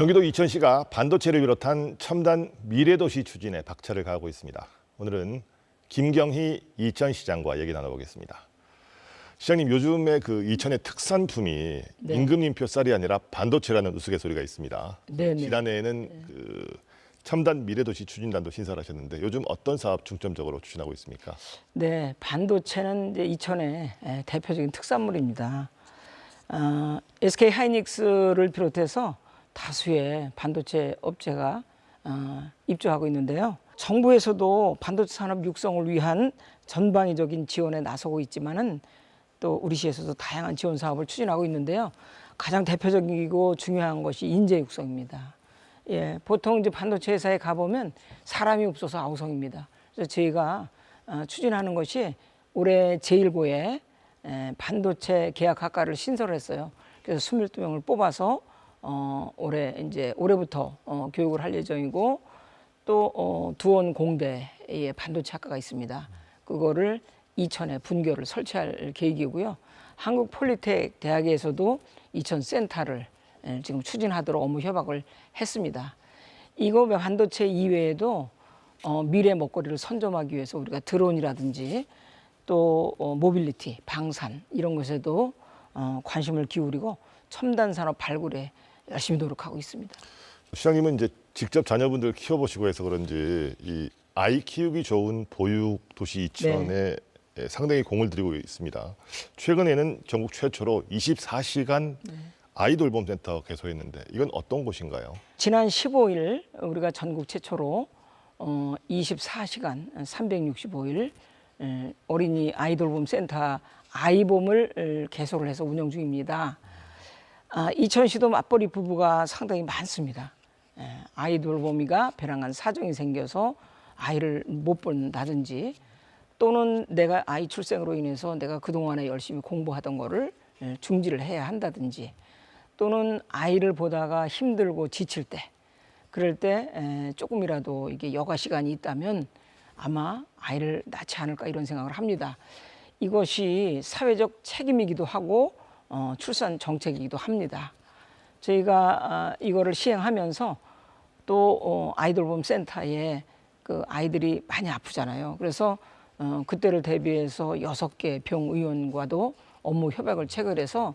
경기도 이천시가 반도체를 비롯한 첨단 미래도시 추진에 박차를 가하고 있습니다. 오늘은 김경희 이천시장과 얘기 나눠보겠습니다. 시장님, 요즘에 그 이천의 특산품이 네. 임금님표 쌀이 아니라 반도체라는 우스갯소리가 있습니다. 네 네. 지난해에는 그 첨단 미래도시 추진단도 신설하셨는데 요즘 어떤 사업 중점적으로 추진하고 있습니까? 네, 반도체는 이제 이천의 에, 대표적인 특산물입니다. 어, SK 하이닉스를 비롯해서 다수의 반도체 업체가 어, 입주하고 있는데요. 정부에서도 반도체 산업 육성을 위한 전방위적인 지원에 나서고 있지만은 또 우리 시에서도 다양한 지원 사업을 추진하고 있는데요. 가장 대표적이고 중요한 것이 인재 육성입니다. 예, 보통 이제 반도체 회사에 가보면 사람이 없어서 아우성입니다. 그래서 저희가 어, 추진하는 것이 올해 제1고에 에, 반도체 계약학과를 신설했어요. 그래서 22명을 뽑아서 어, 올해 이제 올해부터 어, 교육을 할 예정이고 또 어, 두원 공대에 반도체 학과가 있습니다. 그거를 이천에 분교를 설치할 계획이고요. 한국 폴리텍 대학에서도 이천 센터를 에, 지금 추진하도록 업무 협약을 했습니다. 이거 외 반도체 이외에도 어, 미래 먹거리를 선점하기 위해서 우리가 드론이라든지 또 어, 모빌리티, 방산 이런 것에도 어, 관심을 기울이고 첨단 산업 발굴에 열심히 노력하고 있습니다. 시장님은 이제 직접 자녀분들 키워보시고 해서 그런지 이 아이 키우기 좋은 보육 도시 이천에 상당히 공을 들이고 있습니다. 최근에는 전국 최초로 24시간 아이 돌봄 센터 개소했는데 이건 어떤 곳인가요? 지난 15일 우리가 전국 최초로 어, 24시간 365일 에, 어린이 아이 돌봄 센터 아이봄을 에, 개소를 해서 운영 중입니다. 아, 이천시도 맞벌이 부부가 상당히 많습니다. 에, 아이돌봄이가 벼랑한 사정이 생겨서 아이를 못 본다든지 또는 내가 아이 출생으로 인해서 내가 그동안에 열심히 공부하던 거를 에, 중지를 해야 한다든지 또는 아이를 보다가 힘들고 지칠 때 그럴 때 에, 조금이라도 이게 여가 시간이 있다면 아마 아이를 낳지 않을까 이런 생각을 합니다. 이것이 사회적 책임이기도 하고 어, 출산 정책이기도 합니다. 저희가 아, 이거를 시행하면서 또 어, 아이돌봄 센터에 그 아이들이 많이 아프잖아요. 그래서 어, 그때를 대비해서 여섯 개 병 의원과도 업무 협약을 체결해서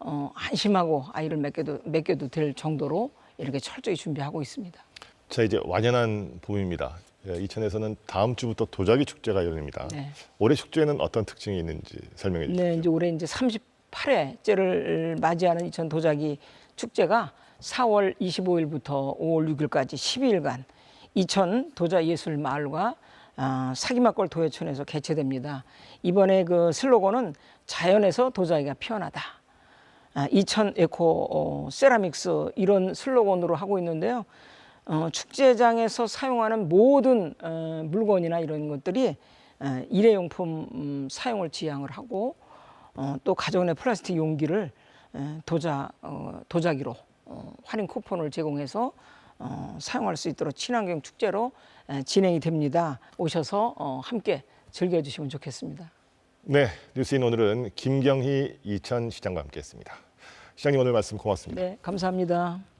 어, 안심하고 아이를 맡겨도 맡겨도 될 정도로 이렇게 철저히 준비하고 있습니다. 자 이제 완연한 봄입니다. 예, 이천에서는 다음 주부터 도자기 축제가 열립니다. 네. 올해 축제는 어떤 특징이 있는지 설명해 주시죠. 네, 이제 올해 이제 38회째를 맞이하는 이천 도자기 축제가 4월 25일부터 5월 6일까지 12일간 이천 도자예술 마을과 아, 사기막골 도예촌에서 개최됩니다. 이번에 그 슬로건은 자연에서 도자기가 피어나다. 아, 이천 에코 어, 세라믹스 이런 슬로건으로 하고 있는데요. 어, 축제장에서 사용하는 모든 어, 물건이나 이런 것들이 어, 일회용품 음, 사용을 지향을 하고 어, 또 가져온의 플라스틱 용기를 에, 도자 어, 도자기로 어, 할인 쿠폰을 제공해서 어, 사용할 수 있도록 친환경 축제로 에, 진행이 됩니다. 오셔서 어, 함께 즐겨주시면 좋겠습니다. 네, 뉴스인 오늘은 김경희 이천 시장과 함께했습니다. 시장님 오늘 말씀 고맙습니다. 네, 감사합니다.